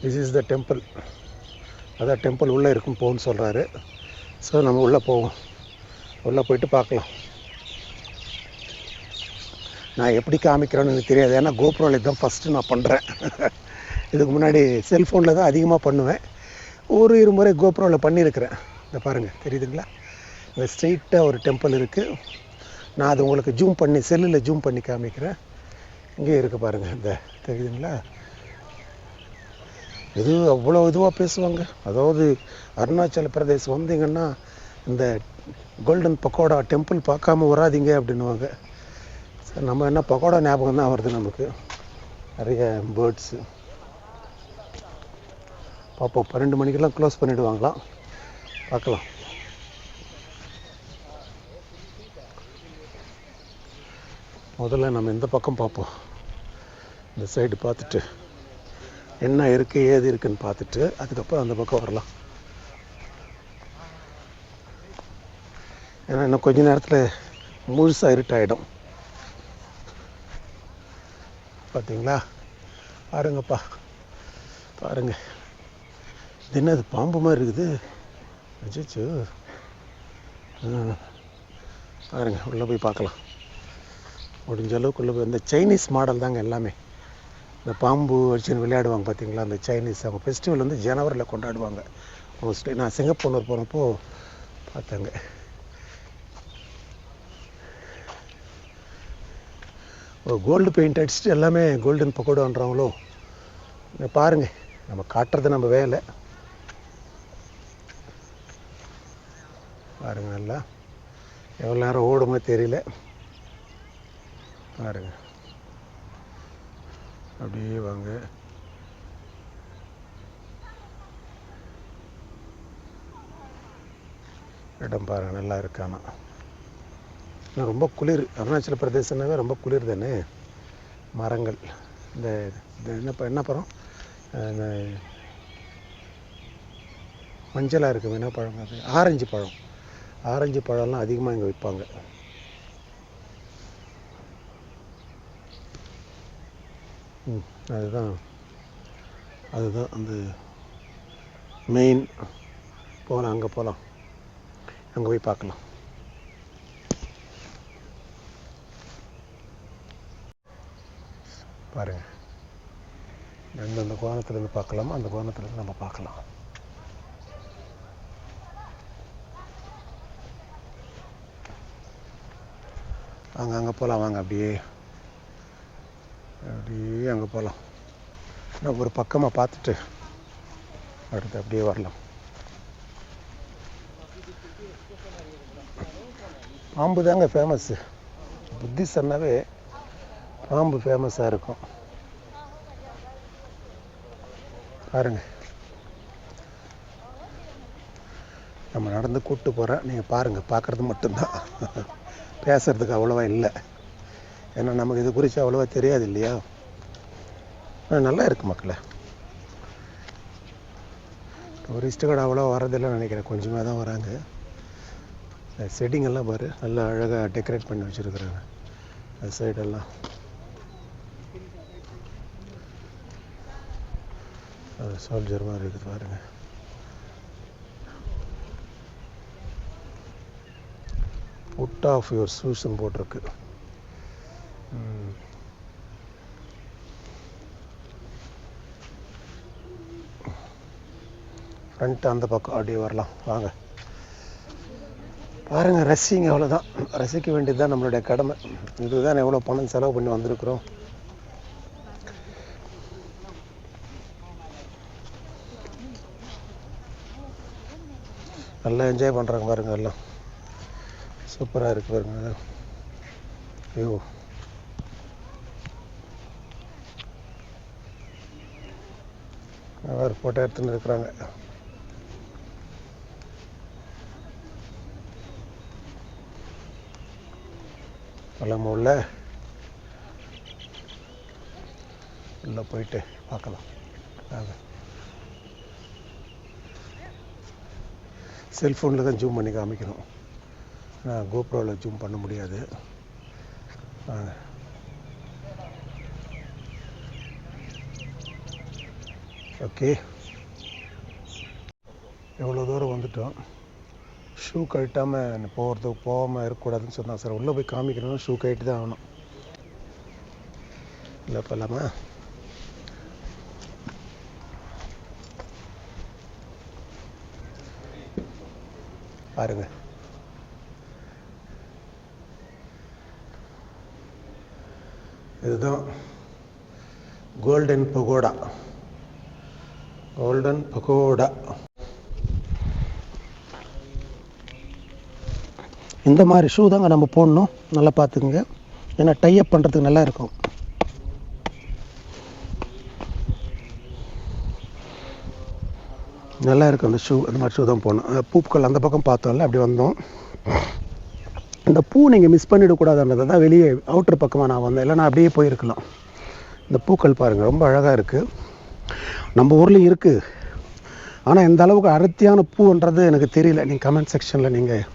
This is the temple அதான் temple உள்ளே இருக்கும் போன்னு சொல்கிறாரு ஸோ நம்ம உள்ளே போவோம். உள்ளே போயிட்டு பார்க்கலாம். நான் எப்படி காமிக்கிறேன்னு எனக்கு தெரியாது. ஏன்னா கோப்ரோவில் தான் ஃபஸ்ட்டு நான் பண்ணுறேன் இதுக்கு முன்னாடி செல்ஃபோனில் தான் அதிகமாக பண்ணுவேன். ஒரு இரு முறை கோப்ரோவில் பண்ணியிருக்கிறேன். இந்த பாருங்கள் தெரியுதுங்களா? இந்த ஸ்ட்ரெயிட்டாக ஒரு டெம்பிள் இருக்குது நான் அது உங்களுக்கு ஜூம் பண்ணி செல்லில் ஜூம் பண்ணி காமிக்கிறேன். இங்கே இருக்குது பாருங்கள் இந்த தெரியுதுங்களா? இது அவ்வளோ இதுவாக பேசுவாங்க. அதாவது அருணாச்சல பிரதேசம் வந்தீங்கன்னா இந்த கோல்டன் பக்கோடா டெம்பிள் பார்க்காம வராதீங்க அப்படின்னுவாங்க. சார் நம்ம என்ன பக்கோடா ஞாபகம் தான் வருது நமக்கு. நிறைய பேர்ட்ஸு பார்ப்போம். பன்னெண்டு மணிக்கெல்லாம் க்ளோஸ் பண்ணிவிடுவாங்களாம் பார்க்கலாம். முதல்ல நம்ம இந்த பக்கம் பார்ப்போம். இந்த சைடு பார்த்துட்டு. என்ன இருக்குது ஏது இருக்குன்னு பார்த்துட்டு அதுக்கப்புறம் அந்த பக்கம் வரலாம். ஏன்னா இன்னும் கொஞ்ச நேரத்தில் முழுசாக இருட்டாயிடும். பார்த்தீங்களா பாருங்கப்பா. பாருங்க. இது என்னது பாம்பு மாதிரி இருக்குது. அச்சோ பாருங்க உள்ளே போய் பார்க்கலாம். முடிஞ்ச அளவுக்கு உள்ளே போய் இந்த சைனீஸ் மாடல் தாங்க எல்லாமே. இந்த பாம்பு வச்சுன்னு விளையாடுவாங்க பார்த்தீங்களா? அந்த சைனீஸ் அவங்க ஃபெஸ்டிவல் வந்து ஜனவரியில் கொண்டாடுவாங்க. மோஸ்ட்லி நான் சிங்கப்பூர் போனப்போ பார்த்தேங்க. ஒரு கோல்டு பெயிண்ட் அடிச்சுட்டு எல்லாமே கோல்டன் பக்கோடான்றாங்களோ நீங்கள் பாருங்க நம்ம காட்டுறது நம்ம வேலை. பாருங்கள் நல்லா. எவ்வளோ நேரம் ஓடுமோ தெரியல. பாருங்கள் அப்படியே வாங்க. இடம் பாருங்க நல்லா இருக்கானா. ஆனால் ரொம்ப குளிர் அருணாச்சல பிரதேசம்னாவே ரொம்ப குளிர் தானே? மரங்கள் இந்த இந்த என்ன ப- என்ன பழம்? இந்த மஞ்சளாக இருக்கும் என்ன பழம் அது? ஆரஞ்சு பழம். ஆரஞ்சு பழம்லாம் அதிகமாக இங்கே விற்பாங்க அதுதான். அதுதான் அந்த மெயின் போகலாம் அங்கே போகலாம் அங்கே போய் பார்க்கலாம். பாருங்க. எந்தெந்த கோணத்துலேருந்து பார்க்கலாமோ அந்த கோணத்துலேருந்து நம்ம பார்க்கலாம். அங்கே அங்கே போகலாம் வாங்க அப்படியே. அப்படியே அங்கே போகலாம் நான் ஒரு பக்கமாக பார்த்துட்டு அடுத்து அப்படியே வரலாம். பாம்பு தாங்க ஃபேமஸ்ஸு புத்தி சொன்னாவே பாம்பு ஃபேமஸாக இருக்கும். பாருங்க. நம்ம நடந்து கூப்பிட்டு போகிறேன் நீங்கள் பாருங்கள் பார்க்குறது மட்டும்தான். பேசுறதுக்கு அவ்வளோவா இல்லை. ஏன்னா நமக்கு இது குறித்து அவ்வளோவா தெரியாது இல்லையா? நல்லா இருக்குது மக்களை. டூரிஸ்ட்டு கடை அவ்வளோ வரதில்லைன்னு நினைக்கிறேன். கொஞ்சமாக தான் வராங்க. இந்த செடிங்கெல்லாம் பாரு நல்லா அழகாக டெக்கரேட் பண்ணி வச்சுருக்குறாங்க. அந்த சைடெல்லாம் அது சோல்ஜர் மாதிரி இருக்குது பாருங்க. புட் ஆஃப் யுவர் ஷூஸும் போட்டிருக்கு. ஃப்ரண்ட் அந்த பக்கம் அப்படியே வரலாம். வாங்க. பாருங்கள் ரசிங்க அவ்வளோதான் ரசிக்க வேண்டியது தான் நம்மளுடைய கடமை. இதுதான் எவ்வளோ பணம் செலவு பண்ணி வந்திருக்கிறோம். நல்லா என்ஜாய் பண்ணுறாங்க பாருங்க எல்லாம். சூப்பராக இருக்கு பாருங்க. ஐயோ. அவர் ஃபோட்டோ எடுத்துன்னு இருக்கிறாங்க. நம்ம உள்ள உள்ளே போயிட்டு பார்க்கலாம். வாங்க. செல்ஃபோனில் தான் ஜூம் பண்ணி காமிக்கணும். நான் கோப்ரோவில் ஜூம் பண்ண முடியாது. வாங்க. ஓகே. எவ்வளோ தூரம் வந்துட்டோம்? ஷூ கழட்டாமல் போகிறது போகாமல் இருக்கக்கூடாதுன்னு சொன்னான் சார். உள்ளே போய் காமிக்கணும்னா ஷூ கழட்டி தான் ஆகணும். இல்லை போகலாமா பாருங்க. இதுதான் கோல்டன் பகோடா கோல்டன் பகோடா இந்த மாதிரி ஷூ தாங்க நம்ம போடணும். நல்லா பார்த்துக்குங்க. ஏன்னா டைப் பண்ணுறதுக்கு நல்லா இருக்கும். நல்லா இருக்கும் அந்த ஷூ அந்த மாதிரி ஷூ தான் போடணும். பூக்கள் அந்த பக்கம் பார்த்தோம்ல அப்படி வந்தோம். இந்த பூ நீங்கள் மிஸ் பண்ணிடக்கூடாதுன்றதை தான் வெளியே அவுட்டர் பக்கமாக நான் வந்தேன். இல்லைனா அப்படியே போயிருக்கலாம். இந்த பூக்கள் பாருங்கள் ரொம்ப அழகாக இருக்குது நம்ம ஊர்லேயும் இருக்குது ஆனால் இந்த அளவுக்கு அடர்த்தியான பூன்றது எனக்கு தெரியல. நீங்கள் கமெண்ட் செக்ஷனில் நீங்கள்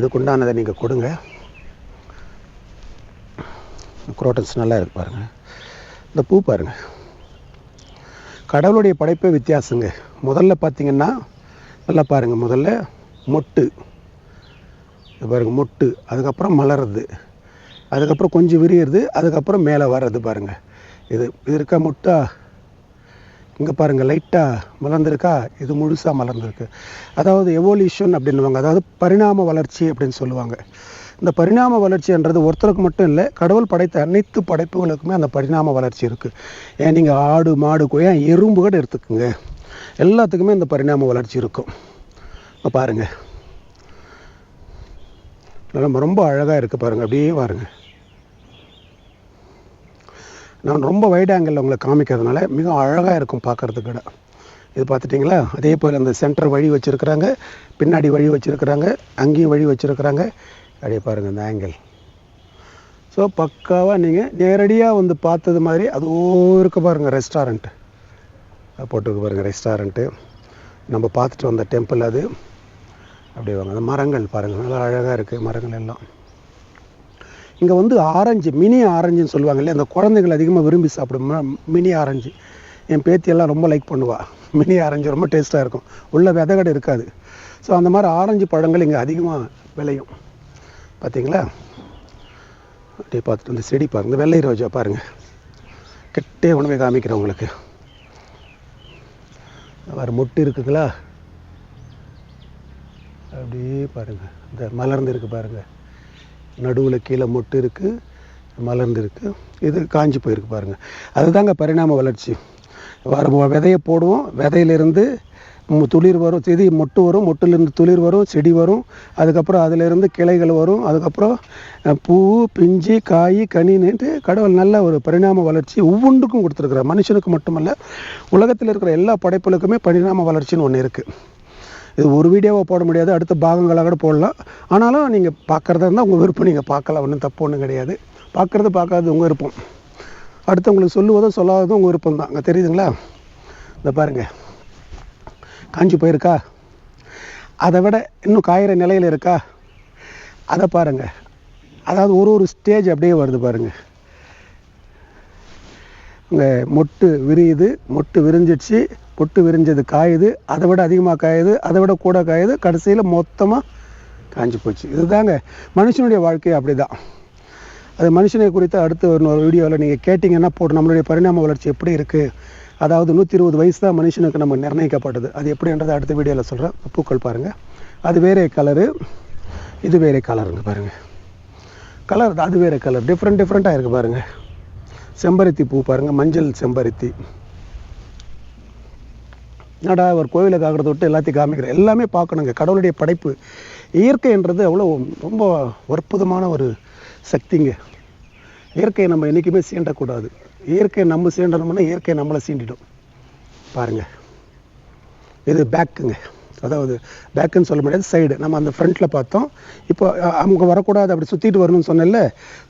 இதுக்குண்டானதை நீங்கள் கொடுங்க. குரோட்டன்ஸ் நல்லா இருக்கு பாருங்கள் இந்த பூ பாருங்கள் கடவுளுடைய படைப்பே வித்தியாசங்க. முதல்ல பார்த்தீங்கன்னா நல்லா பாருங்கள் முதல்ல மொட்டு. இது பாருங்கள் மொட்டு. அதுக்கப்புறம் மலருது அதுக்கப்புறம் கொஞ்சம் விரியிறது அதுக்கப்புறம் மேலே வர்றது பாருங்கள் இது இது இருக்கா மொட்டா? இங்கே பாருங்கள் லைட்டாக மலர்ந்துருக்கா? இது முழுசாக மலர்ந்துருக்கு. அதாவது எவோல்யூஷன் அப்படின்னுவாங்க. அதாவது பரிணாம வளர்ச்சி அப்படின்னு சொல்லுவாங்க. இந்த பரிணாம வளர்ச்சின்றது ஒருத்தருக்கு மட்டும் இல்லை கடவுள் படைத்த அனைத்து படைப்புகளுக்குமே அந்த பரிணாம வளர்ச்சி இருக்குது ஏன் நீங்கள் ஆடு மாடு கோ- ஏன் எறும்பு கூட எடுத்துக்கோங்க. எல்லாத்துக்குமே இந்த பரிணாம வளர்ச்சி இருக்கும். இப்போ பாருங்கள் ரொம்ப அழகாக இருக்குது பாருங்கள் அப்படியே பாருங்கள் நான் ரொம்ப வைட் ஆங்கிளில் உங்களை காமிக்கிறதுனால மிக அழகாக இருக்கும் பார்க்குறதுக்கு இது பார்த்துட்டிங்களா? அதே போல் அந்த சென்டர் வழி வச்சுருக்குறாங்க பின்னாடி வழி வச்சுருக்குறாங்க அங்கேயும் வழி வச்சுருக்குறாங்க. அப்படியே பாருங்கள் இந்த ஆங்கிள் ஸோ பக்காவாக நீங்கள் நேரடியாக வந்து பார்த்தது மாதிரி அது இருக்க பாருங்கள் ரெஸ்டாரண்ட்டு போட்டுருக்கு பாருங்கள் ரெஸ்டாரண்ட்டு நம்ம பார்த்துட்டு வந்த டெம்பிள் அது. அப்படியே வாங்க அந்த மரங்கள் பாருங்கள் நல்லா அழகாக இருக்குது மரங்கள் எல்லாம். இங்கே வந்து ஆரஞ்சு மினி ஆரஞ்சுன்னு சொல்லுவாங்க இல்லையா அந்த குழந்தைகள் அதிகமாக விரும்பி சாப்பிடும் மினி ஆரஞ்சு. என் பேத்தியெல்லாம் ரொம்ப லைக் பண்ணுவாள் மினி ஆரஞ்சு ரொம்ப டேஸ்ட்டாக இருக்கும். உள்ள விதைகடை இருக்காது. ஸோ அந்த மாதிரி ஆரஞ்சு பழங்கள் இங்கே அதிகமாக விளையும். பார்த்தீங்களா அப்படியே பார்த்துட்டு இந்த செடி பாருங்க. இந்த வெள்ளை ரோஜா பாருங்கள் கிட்டே உணவை காமிக்கிறேன் உங்களுக்கு. வேறு மொட்டு இருக்குங்களா? அப்படியே பாருங்கள் இந்த மலர்ந்து இருக்குது பாருங்கள் நடுவில் கீழே மொட்டு இருக்குது மலர்ந்துருக்கு. இது காஞ்சி போயிருக்கு பாருங்கள் அதுதாங்க பரிணாம வளர்ச்சி. வர விதையை போடுவோம். விதையிலிருந்து துளிர் வரும் செடி மொட்டு வரும் மொட்டிலிருந்து துளிர் வரும் செடி வரும். அதுக்கப்புறம் அதிலிருந்து கிளைகள் வரும். அதுக்கப்புறம் பூ பிஞ்சு காய் கனின்ட்டு கடவுள் நல்ல ஒரு பரிணாம வளர்ச்சி ஒவ்வொன்றுக்கும் கொடுத்துருக்குறார். மனுஷனுக்கு மட்டுமல்ல உலகத்தில் இருக்கிற எல்லா படைப்புகளுக்குமே பரிணாம வளர்ச்சின்னு ஒன்று இருக்குது இது ஒரு வீடியோவை போட முடியாது அடுத்த பாகங்களாக கூட போடலாம். ஆனாலும் நீங்கள் பார்க்குறதா இருந்தால் உங்கள் விருப்பம் நீங்கள் பார்க்கலாம் ஒன்றும் தப்பு ஒன்றும் கிடையாது. பார்க்குறது பார்க்காதது உங்கள் விருப்பம். அடுத்தவங்களுக்கு சொல்லுவதும் சொல்லாததும் உங்கள் விருப்பம் தான். அங்கே தெரியுதுங்களா? இந்த பாருங்க. காஞ்சி போயிருக்கா? அதை விட இன்னும் காயிற நிலையில் இருக்கா? அதை பாருங்க. அதாவது ஒரு ஒரு ஸ்டேஜ் அப்படியே வருது பாருங்க. இங்கே மொட்டு விரியுது மொட்டு விரிஞ்சிடுச்சு. பொட்டு விரிஞ்சது காயுது அதை விட அதிகமாக காயுது அதை விட கூட காயுது கடைசியில் மொத்தமாக காஞ்சி போச்சு. இதுதாங்க மனுஷனுடைய வாழ்க்கை அப்படிதான். அது மனுஷனை குறித்து அடுத்து ஒரு வீடியோவில் நீங்கள் கேட்டிங்கன்னா போட்டு நம்மளுடைய பரிணாம வளர்ச்சி எப்படி இருக்குது அதாவது நூற்றி இருபது வயசு தான் மனுஷனுக்கு நம்ம நிர்ணயிக்கப்பட்டது. அது எப்படின்றத அடுத்த வீடியோவில் சொல்கிறேன் பூக்கள் பாருங்கள் அது வேறே கலரு இது வேறே கலருங்க பாருங்கள் கலர் அது வேறு கலர் டிஃப்ரெண்ட் டிஃப்ரெண்ட்டாக இருக்குது பாருங்கள் செம்பருத்தி பூ பாருங்கள் மஞ்சள் செம்பருத்தி. என்னடா ஒரு கோவிலை காக்கிறத விட்டு எல்லாத்தையும் காமிக்கிறேன் எல்லாமே பார்க்கணுங்க. கடவுளுடைய படைப்பு. இயற்கைன்றது அவ்வளோ ரொம்ப அற்புதமான ஒரு சக்திங்க. இயற்கையை நம்ம என்றைக்குமே சீண்டக்கூடாது. இயற்கையை நம்ம சீண்டணும்னா இயற்கை நம்மளை சீண்டிடும். பாருங்கள் இது பேக்குங்க. அதாவது பேக்குன்னு சொல்ல முடியாது சைடு நம்ம அந்த ஃப்ரண்ட்டில் பார்த்தோம். இப்போ அவங்க வரக்கூடாது அப்படி சுற்றிட்டு வரணும்னு சொன்னல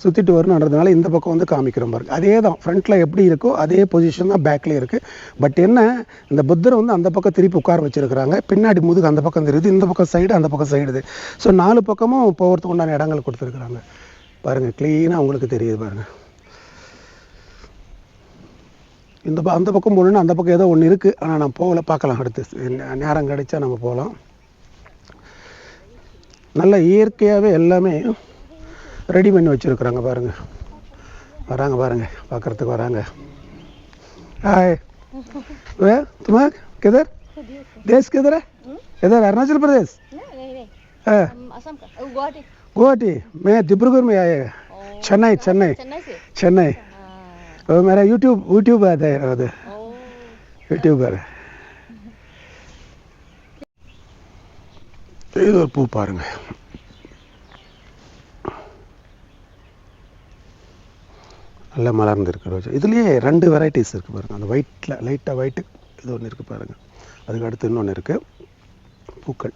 சுற்றிட்டு வரணுன்றதுனால இந்த பக்கம் வந்து காமிக்கிறோம் பாருங்க. அதே தான் ஃப்ரண்ட்டில் எப்படி இருக்கோ அதே பொசிஷன் தான் பேக்லேயும் இருக்குது பட் என்ன இந்த புத்தரை வந்து அந்த பக்கம் திருப்பி உட்கார வச்சிருக்கிறாங்க. பின்னாடி முதுகு அந்த பக்கம் தெரியுது இந்த பக்கம் சைடு அந்த பக்கம் சைடு ஸோ நாலு பக்கமும் போகிறதுக்கு உண்டான இடங்கள் கொடுத்துருக்குறாங்க. பாருங்கள் க்ளீனாக உங்களுக்கு தெரியுது பாருங்கள் இந்த ப அந்த பக்கம் போகணுன்னா அந்த பக்கம் ஏதோ ஒன்று இருக்குது ஆனால் நான் போகல பார்க்கலாம் அடுத்து நே- நேரம் கிடைச்சா நம்ம போகலாம் நல்ல இயற்கையாகவே எல்லாமே ரெடி பண்ணி வச்சுருக்குறாங்க பாருங்கள் வராங்க பாருங்க பார்க்குறதுக்கு வராங்க हाय वे तुम्हें किधर देश किधर है इधर अरुणाचल प्रदेश नहीं नहीं नहीं है हम असम का ओ, गुवाहाटी गुवाहाटी मैं डिब्रूगढ़ में आया ओ, चेन्नई चेन्नई चेन्नई से चेन्नई हाँ, वो मेरा यूट्यूब यूट्यूब आता है அது ओ யூடியூபர் இது ஒரு பூ பாருங்க நல்லா மலர்ந்துருக்கு ரோஜா இதுலேயே ரெண்டு வெரைட்டிஸ் இருக்குது பாருங்கள் அந்த ஒயிட்டில் லைட்டாக ஒயிட்டு இது ஒன்று இருக்குது பாருங்கள் அதுக்கு அடுத்து இன்னொன்று இருக்குது பூக்கள்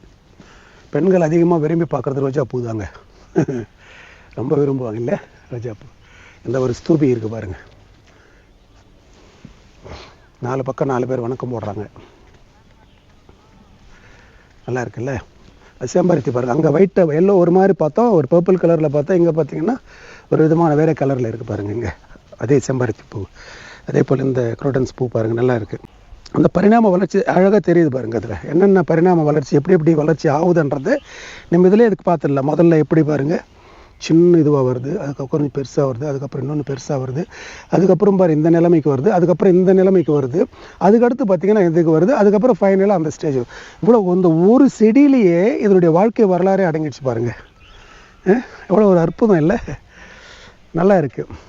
பெண்கள் அதிகமாக விரும்பி பார்க்குறது ரோஜா பூ தாங்க ரொம்ப விரும்புவாங்க இல்லை ரோஜா பூ இந்த ஒரு ஸ்தூபி இருக்குது பாருங்கள் நாலு பக்கம் நாலு பேர் வணக்கம் போடுறாங்க. நல்லா இருக்குல்ல? செம்பருத்தி பாருங்க. அங்கே ஒயிட்டை எல்லோ ஒரு மாதிரி பார்த்தோம் ஒரு பர்பிள் கலரில் பார்த்தா இங்கே பார்த்தீங்கன்னா ஒரு விதமான வேறு கலரில் இருக்குது பாருங்க இங்கே. அதே செம்பருத்தி பூ. அதே போல் இந்த குரோட்டன்ஸ் பூ பாருங்க நல்லா இருக்குது அந்த பரிணாம வளர்ச்சி அழகாக தெரியுது பாருங்க அதில். என்னென்ன பரிணாம வளர்ச்சி எப்படி எப்படி வளர்ச்சி ஆகுதுன்றது நம்ம இதிலே இதுக்கு பார்த்துடலாம். முதல்ல எப்படி பாருங்க? சின்ன இதுவாக வருது அதுக்கப்புறம் பெருசாக வருது அதுக்கப்புறம் இன்னொன்று பெருசாக வருது. அதுக்கப்புறம் பாரு இந்த நிலைமைக்கு வருது அதுக்கப்புறம் இந்த நிலைமைக்கு வருது. அதுக்கடுத்து பார்த்திங்கன்னா இதுக்கு வருது அதுக்கப்புறம் ஃபைனலாக அந்த ஸ்டேஜ் இவ்வளோ இந்த ஒரு செடியிலேயே இதனுடைய வாழ்க்கை வரலாறே அடங்கிடுச்சு பாருங்க. எவ்வளோ ஒரு அற்புதம் இல்லை? நல்லா இருக்குது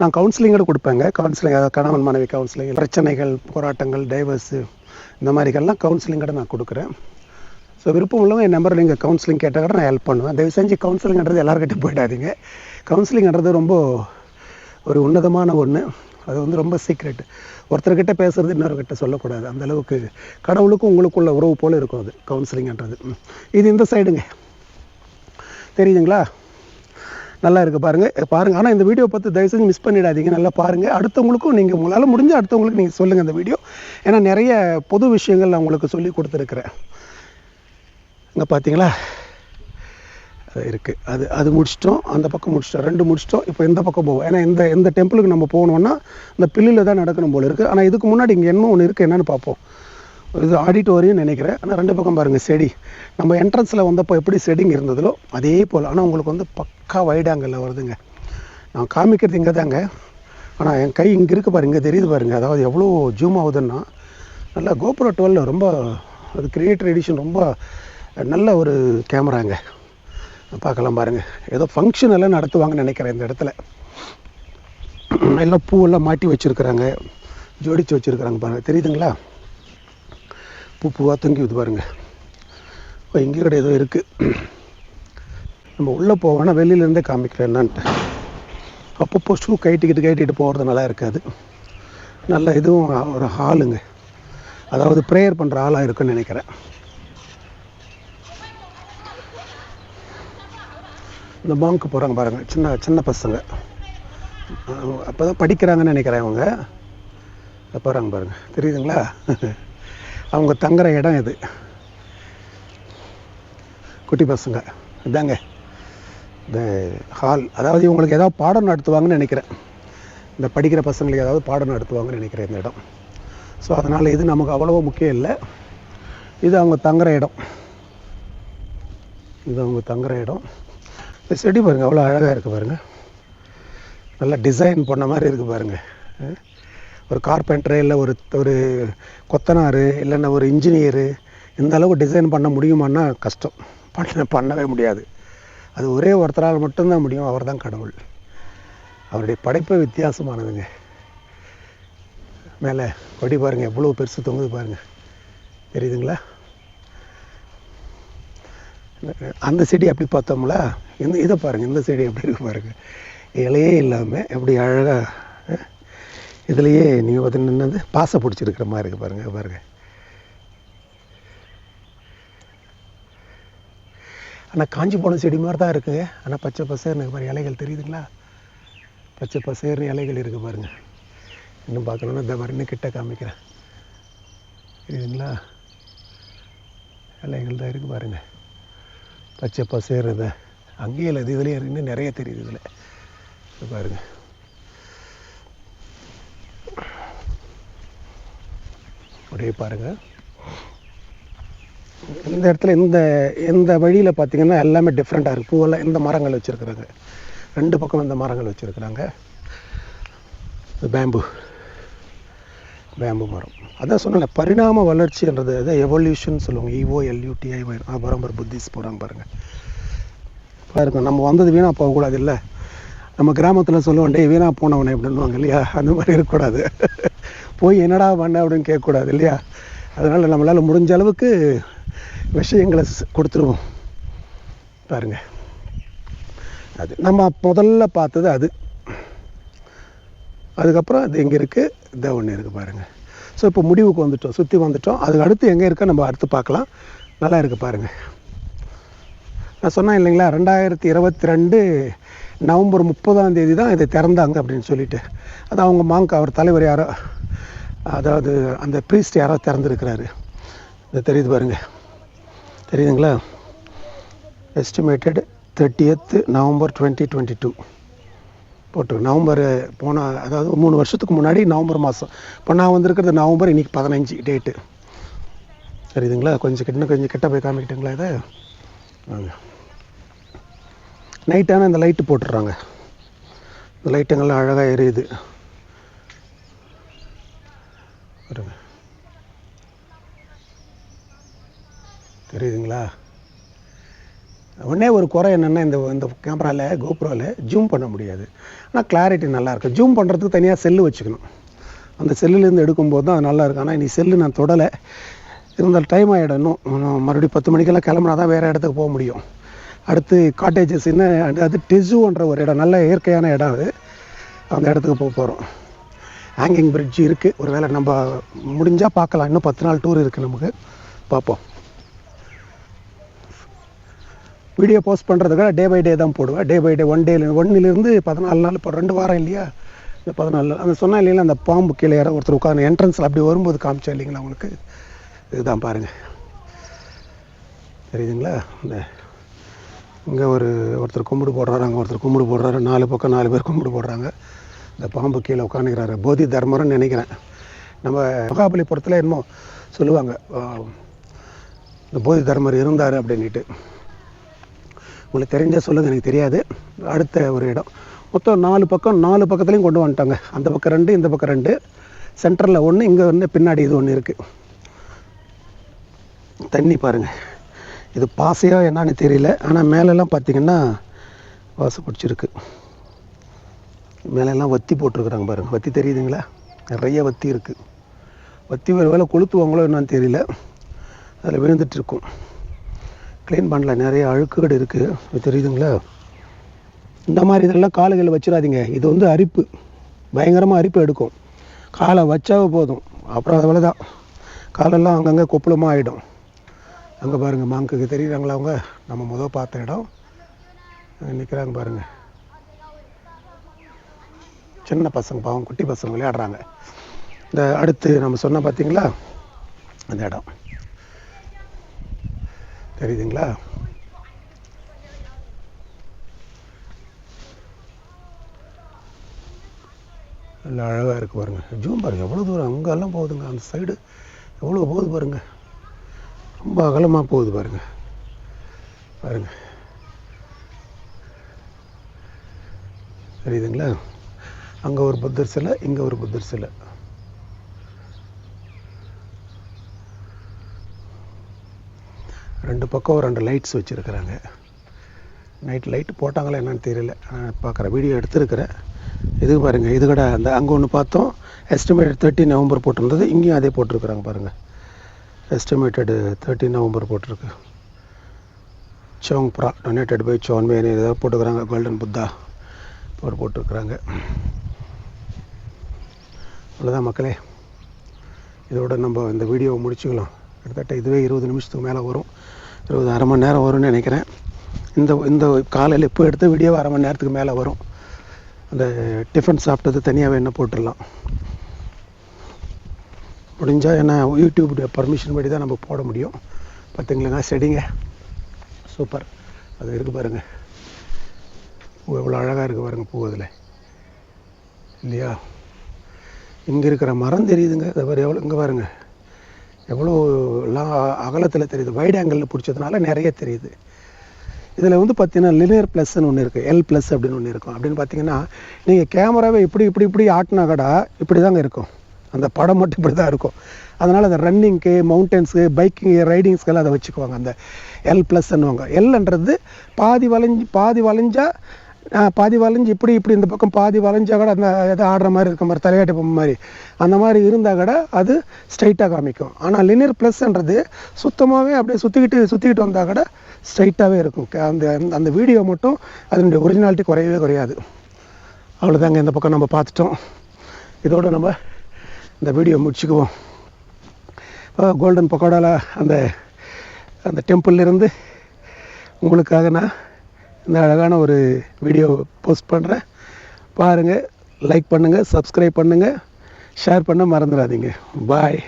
நான் கவுன்சிலிங்கோட கொடுப்பேங்க. கவுன்சிலிங் அதாவது கணவன் மனைவி கவுன்சிலிங் பிரச்சனைகள் போராட்டங்கள் டைவர்ஸு இந்த மாதிரிக்கெல்லாம் கவுன்சிலிங்கோட நான் கொடுக்குறேன். ஸோ விருப்பம் உள்ளவங்க என் நம்பர் நீங்கள் கவுன்சிலிங் கேட்டால் கூட நான் ஹெல்ப் பண்ணுவேன். தயவு செஞ்சு கவுன்சிலிங்கிறது எல்லாருக்கிட்டையும் போயிடாதீங்க. கவுன்சிலிங்கிறது ரொம்ப ஒரு உன்னதமான ஒன்று அது வந்து ரொம்ப சீக்ரெட் ஒருத்தர்கிட்ட பேசுறது இன்னொருக்கிட்ட சொல்லக்கூடாது. அந்த அளவுக்கு கடவுளுக்கும் உங்களுக்குள்ள உறவு போல் இருக்கும் அது கவுன்சிலிங்ன்றது இது இந்த சைடுங்க தெரியுதுங்களா? நல்லா இருக்குது பாருங்கள் பாருங்கள் ஆனால் இந்த வீடியோ பார்த்து தயவு செஞ்சு மிஸ் பண்ணிடாதீங்க. நல்லா பாருங்கள் அடுத்தவங்களுக்கும் நீங்கள் உங்களால் முடிஞ்ச அடுத்தவங்களுக்கு நீங்கள் சொல்லுங்கள் இந்த வீடியோ ஏன்னா நிறைய பொது விஷயங்கள் நான் உங்களுக்கு சொல்லி கொடுத்துருக்குறேன். இங்கே பார்த்தீங்களா அது இருக்குது அது அது முடிச்சிட்டோம். அந்த பக்கம் முடிச்சிட்டோம். ரெண்டு முடிச்சிட்டோம். இப்போ இந்த பக்கம் போவோம். ஏன்னா இந்த இந்த டெம்பிளுக்கு நம்ம போகணுன்னா இந்த பில்லில் தான் நடக்கணும் போல இருக்குது ஆனால் இதுக்கு முன்னாடி இங்கே என்ன ஒன்று இருக்குது என்னென்னு பார்ப்போம். இது ஆடிட்டோரியம் நினைக்கிறேன். ஆனால் ரெண்டு பக்கம் பாருங்கள் செடி. நம்ம என்ட்ரன்ஸில் வந்தப்போ எப்படி செடிங்க இருந்ததோ அதே போல். ஆனால் உங்களுக்கு வந்து பக்கா வைடாங்கல்ல வருதுங்க. நான் காமிக்கிறது இங்கே தாங்க. ஆனால் என் கை இங்கே இருக்குது பாருங்க. இங்கே தெரியுது பாருங்க. அதாவது எவ்வளோ ஜூம் ஆகுதுன்னா நல்லா கோபுரம் டுவெல் ரொம்ப அது கிரியேட்டர் எடிஷன் ரொம்ப நல்ல ஒரு கேமராங்க பார்க்கலாம் பாருங்கள் ஏதோ ஃபங்க்ஷன் எல்லாம் நடத்துவாங்கன்னு நினைக்கிறேன் இந்த இடத்துல. எல்லாம் பூவெல்லாம் மாட்டி வச்சுருக்குறாங்க. ஜோடிச்சு வச்சுருக்குறாங்க பாருங்கள் தெரியுதுங்களா? பூ பூவாக தொங்கி இது பாருங்க. இப்போ இங்கே கூட ஏதோ இருக்குது நம்ம உள்ளே போவோம்னா வெளியிலேருந்தே காமிக்கல என்னான்ட்டு அப்பப்போ ஷூ கைட்டிக்கிட்டு கைட்டிட்டு போகிறது நல்லா இருக்காது. நல்ல இதுவும் ஒரு ஹாலுங்க அதாவது ப்ரேயர் பண்ணுற ஆளாக இருக்குன்னு நினைக்கிறேன். இந்த பாங்க்கு போகிறாங்க பாருங்கள் சின்ன சின்ன பசங்க. அப்போ தான் படிக்கிறாங்கன்னு நினைக்கிறேன் அவங்க போகிறாங்க பாருங்கள் தெரியுதுங்களா? அவங்க தங்குற இடம் இது. குட்டி பசங்க. இதாங்க. இந்த ஹால் அதாவது இவங்களுக்கு ஏதாவது பாடம் நடத்துவாங்கன்னு நினைக்கிறேன். இந்த படிக்கிற பசங்களுக்கு ஏதாவது பாடம் நடத்துவாங்கன்னு நினைக்கிறேன் இந்த இடம். ஸோ அதனால் இது நமக்கு அவ்வளோவா முக்கியம் இல்லை. இது அவங்க தங்குற இடம். இது அவங்க தங்குற இடம். இந்த செடி பாருங்கள் அவ்வளோ அழகாக இருக்குது பாருங்கள் நல்லா டிசைன் பண்ண மாதிரி இருக்குது பாருங்கள் ஒரு கார்பெண்டரு இல்லை ஒரு ஒரு கொத்தனார் இல்லைன்னா ஒரு இன்ஜினியரு இந்த அளவுக்கு டிசைன் பண்ண முடியுமான்னா கஷ்டம். பண்ண பண்ணவே முடியாது. அது ஒரே ஒருத்தரால் மட்டும்தான் முடியும் அவர் தான் கடவுள். அவருடைய படைப்பே வித்தியாசமானதுங்க. மேலே கொடி பாருங்கள் எவ்வளோ பெருசு தொங்குது பாருங்கள் தெரியுதுங்களா? அந்த செடி அப்படி பார்த்தோம்ல இந்த இதை பாருங்கள் இந்த செடி எப்படி இருக்கு பாருங்கள் இலையே இல்லாமல் எப்படி அழகாக இதுலேயே நீங்கள் பார்த்து நின்னது பாசை பிடிச்சிருக்கிற மாதிரி இருக்குது பாருங்கள் பாருங்கள் ஆனால் காஞ்சி போன செடி மாதிரி தான் இருக்குங்க. ஆனால் பச்சை பசேர்னு மாதிரி இலைகள் தெரியுதுங்களா? பச்சை பசேர்னு இலைகள் இருக்குது பாருங்கள் இன்னும் பார்க்கணுன்னா இந்த மாதிரி இன்னும் கிட்ட காமிக்கிறேன். தெரியுதுங்களா? இலைகள் தான் இருக்குது பாருங்கள் பச்சை பசேர் அங்கேயும் இல்லை இது இதுலேயும் இன்னும் நிறைய தெரியுது இதில். பாருங்கள் பாருங்க. அப்படியே பாருங்கள் இந்த இடத்துல இந்த இந்த வழியில் பார்த்தீங்கன்னா எல்லாமே டிஃப்ரெண்ட்டாக இருக்குது பூவெல்லாம் இந்த மரங்கள் வச்சுருக்குறாங்க. ரெண்டு பக்கம் இந்த மரங்கள் வச்சுருக்குறாங்க. பேம்பு வேம்பு மரம். அதான் சொன்னல பரிணாம வளர்ச்சின்றது அதான் எவல்யூஷன் சொல்லுவாங்க. இஓ எல்யூடிஐ பரம்பர் புத்திஸ் போகிறாங்க பாருங்கள் பாருங்க நம்ம வந்தது வீணாக போகக்கூடாது இல்லை நம்ம கிராமத்தில் சொல்லுவோம் டேய் வீணாக போனவனே அப்படின்னுவாங்க இல்லையா? அந்த மாதிரி இருக்கக்கூடாது. போய் என்னடா பண்ண அப்படின்னு கேட்கக்கூடாது இல்லையா? அதனால் நம்மளால் முடிஞ்ச அளவுக்கு விஷயங்களை கொடுத்துருவோம். பாருங்க. அது நம்ம முதல்ல பார்த்தது அது. அதுக்கப்புறம் அது எங்கே இருக்குது இதை ஒன்று இருக்குது பாருங்கள் ஸோ இப்போ முடிவுக்கு வந்துட்டோம் சுற்றி வந்துட்டோம். அதுக்கு அடுத்து எங்கே இருக்கோ நம்ம அடுத்து பார்க்கலாம். நல்லா இருக்குது பாருங்கள் நான் சொன்னேன் இல்லைங்களா ரெண்டாயிரத்தி இருபத்தி ரெண்டு நவம்பர் முப்பதாம் தேதி தான் இதை திறந்தாங்க அப்படின்னு சொல்லிட்டு. அது அவங்க மாங்க் அவர் தலைவர் யாரோ அதாவது அந்த ப்ரீஸ்ட் யாரோ திறந்துருக்கிறாரு. இது தெரியுது பாருங்க. தெரியுதுங்களா? Estimated thirtieth November twenty twenty two போட்டு நவம்பர் போன அதாவது மூணு வருஷத்துக்கு முன்னாடி நவம்பர் மாதம் இப்போ நான் வந்திருக்கிறது நவம்பர் இன்னைக்கு பதினஞ்சு டேட்டு தெரியுதுங்களா கொஞ்சம் கிட்ட கொஞ்சம் கிட்ட போய் காமிக்கிட்டுங்களா இதை? வாங்க. நைட்டான இந்த லைட்டு போட்டுடுறாங்க. இந்த லைட்டுங்கள்லாம் அழகாக எரியுது. வருங்க தெரியுதுங்களா? உடனே ஒரு குறை என்னென்னா இந்த இந்த கேமராவில் கோப்ரோவில் ஜூம் பண்ண முடியாது. ஆனால் கிளாரிட்டி நல்லா ஜூம் பண்ணுறதுக்கு தனியாக செல்லு வச்சுக்கணும். அந்த செல்லுலேருந்து எடுக்கும்போது தான் அது நல்லாயிருக்கும் ஆனால் நீ செல்லு நான் தொடலை. இருந்தால் டைம் ஆகிடும் இன்னும் மறுபடியும் பத்து மணிக்கெல்லாம் கிளம்புனா தான் வேறு இடத்துக்கு போக முடியும். அடுத்து காட்டேஜஸ் என்ன அது டெசுன்ற ஒரு இடம் நல்ல இயற்கையான இடம் அது. அந்த இடத்துக்கு போக போகிறோம் ஹேங்கிங் பிரிட்ஜ் இருக்குது ஒரு வேளை நம்ம முடிஞ்சால் பார்க்கலாம். இன்னும் பத்து நாள் டூர் இருக்குது நமக்கு. பார்ப்போம். வீடியோ போஸ்ட் பண்ணுறதுக்காக டே பை டே தான் போடுவேன். டே பை டே ஒன் டேல ஒன்னிலிருந்து பதினாலு நாள் இப்போ ரெண்டு வாரம் இல்லையா? இந்த பதினாலு நாள். அந்த சொன்னா இல்லைங்களா அந்த பாம்பு கீழே யாரோ ஒருத்தர் உட்காந்து என்ட்ரன்ஸில் அப்படி வரும்போது காமிச்சா இல்லைங்களா உங்களுக்கு? இதுதான் பாருங்கள் தெரியுதுங்களா? இந்த இங்கே ஒரு ஒருத்தர் கும்பிடு போடுறாரு அங்கே ஒருத்தர் கும்பிடு போடுறாரு. நாலு பக்கம் நாலு பேர் கும்பிடு போடுறாங்க. இந்த பாம்பு கீழே உட்காந்துக்கிறாரு போதி தர்மர்னு நினைக்கிறேன். நம்ம மகாபலிபுரத்தில் என்னமோ சொல்லுவாங்க இந்த போதி தர்மர் இருந்தார் அப்படின்ட்டு உங்களுக்கு தெரிஞ்ச சொல்லுது எனக்கு தெரியாது. அடுத்த ஒரு இடம். மொத்தம் நாலு பக்கம் நாலு பக்கத்துலேயும் கொண்டு வந்துட்டாங்க. அந்த பக்கம் ரெண்டு இந்த பக்கம் ரெண்டு. சென்டரில் ஒன்று இங்கே ஒன்று பின்னாடி இது ஒன்று இருக்குது தண்ணி பாருங்க. இது பாசையா என்னன்னு தெரியல. ஆனால் மேலெல்லாம் பார்த்தீங்கன்னா வாசம் பிடிச்சிருக்கு. மேலெல்லாம் வத்தி போட்டிருக்குறாங்க பாருங்க. வத்தி தெரியுதுங்களா? நிறைய வத்தி இருக்குது வத்தி ஒரு வேலை கொளுத்துவாங்களோ என்னன்னு தெரியல. அதில் விழுந்துட்டு இருக்கும். க்ளீன் பண்ணல. நிறைய அழுக்குகள் இருக்குது தெரியுதுங்களா? இந்த மாதிரி இதெல்லாம் காலுகளில் வச்சிடாதீங்க. இது வந்து அரிப்பு. பயங்கரமாக அரிப்பு எடுக்கும். காலை வச்சாவே போதும். அப்புறம் அது தான் காலெல்லாம் அங்கங்கே கொப்பளமாக ஆகிடும் அங்கே பாருங்கள் மாங்குக்கு தெரியுறாங்களா அவங்க? நம்ம முதல் பார்த்த இடம். நிற்கிறாங்க பாருங்க. சின்ன பசங்க பாவம் குட்டி பசங்க விளையாடுறாங்க. இந்த அடுத்து நம்ம சொன்ன பார்த்தீங்களா? அந்த இடம். தெரியுதுங்களா? நல்லா அழகாக இருக்குது பாருங்க. ஜூம் பாருங்க எவ்வளோ தூரம் அங்கெல்லாம் போகுதுங்க. அந்த சைடு எவ்வளோ போகுது பாருங்க. ரொம்ப அகலமாக போகுது பாருங்க. பாருங்க. தெரியுதுங்களா? அங்கே ஒரு புத்தர் சிலை இங்கே ஒரு புத்தர் சிலை. ரெண்டு பக்கம் ரெண்டு லைட்ஸ் வச்சுருக்குறாங்க. நைட் லைட் போட்டாங்களா என்னென்னு தெரியல. பார்க்குறேன். வீடியோ எடுத்துருக்கிறேன். இது பாருங்கள் இது கூட அந்த அங்கே ஒன்று பார்த்தோம். எஸ்டிமேட்டட் தேர்ட்டி நவம்பர் போட்டிருந்தது. இங்கேயும் அதே போட்டிருக்கிறாங்க பாருங்கள் எஸ்டிமேட்டடு தேர்ட்டி நவம்பர் போட்டிருக்கு. சோங் ப்ரா டொனேட்டட் பை சோன் மேனி ஏதாவது போட்டுக்கிறாங்க. கோல்டன் புத்தா போட்டு போட்டிருக்கிறாங்க. அவ்வளோதான் மக்களே. இதோட நம்ம இந்த வீடியோவை முடிச்சுக்கலாம். கிட்டத்தட்ட இதுவே இருபது நிமிஷத்துக்கு மேலே வரும். இருபது அரை மணி நேரம் வரும்னு நினைக்கிறேன். இந்த இந்த காலையில் இப்போ எடுத்த வீடியோ அரை மணி நேரத்துக்கு மேலே வரும். அந்த டிஃபன் சாப்பிட்டது தனியாகவே என்ன போட்டுடலாம். முடிஞ்சால் என்ன யூடியூப் பர்மிஷன் படி தான் நம்ம போட முடியும். பார்த்திங்களா செடிங்க? சூப்பர். அது இருக்குது பாருங்கள் பூ எவ்வளோ அழகாக இருக்குது பாருங்கள் பூ அதில். இல்லையா? இங்கே இருக்கிற மரம் தெரியுதுங்க. அதை பாரு எவ்வளோ இங்கே பாருங்கள் எவ்வளோ எல்லாம் அகலத்தில் தெரியுது. வைட் ஆங்கிளில் பிடிச்சதுனால நிறைய தெரியுது. இதில் வந்து பார்த்தீங்கன்னா லினியர் ப்ளஸ்ன்னு ஒன்று இருக்குது எல் ப்ளஸ் அப்படின்னு ஒன்று இருக்கும். அப்படின்னு பார்த்தீங்கன்னா நீங்கள் கேமராவை இப்படி இப்படி இப்படி ஆட்டினா கூட இப்படி தாங்க இருக்கும். அந்த படம் மட்டும் இப்படி தான் இருக்கும். அதனால் அந்த ரன்னிங்க்கு மவுண்டன்ஸு பைக்கிங் ரைடிங்ஸ்க்கெல்லாம் அதை வச்சுக்குவாங்க. அந்த எல் ப்ளஸ்ன்னுவாங்க எல்ன்றது பாதி வளைஞ்சு பாதி வளைஞ்சால் பாதி வளைஞ்சு இப்படி இப்படி இந்த பக்கம் பாதி வளைஞ்சா கூட அந்த இது ஆடுற மாதிரி இருக்க மாதிரி தலையாட்டு பொம்மை மாதிரி. அந்த மாதிரி இருந்தால் கூட அது ஸ்ட்ரைட்டாக காமிக்கும். ஆனால் லினியர் ப்ளஸ்ன்றது சுத்தமாகவே அப்படியே சுற்றிக்கிட்டு சுற்றிக்கிட்டு வந்தால் கூட ஸ்ட்ரைட்டாகவே இருக்கும். அந்த அந்த- வீடியோ மட்டும் அதனுடைய ஒரிஜினாலிட்டி குறையவே குறையாது. அவ்வளோதாங்க இந்த பக்கம் நம்ம பார்த்துட்டோம். இதோடு நம்ம இந்த வீடியோ முடிச்சுக்குவோம். கோல்டன் பக்கோடாவில் அந்த அந்த டெம்பிள்லேருந்து உங்களுக்காக நான் இந்த அழகான ஒரு வீடியோ போஸ்ட் பண்ணுறேன் பாருங்கள் லைக் பண்ணுங்கள் சப்ஸ்கிரைப் பண்ணுங்கள் ஷேர் பண்ண மறந்துடாதீங்க. பாய்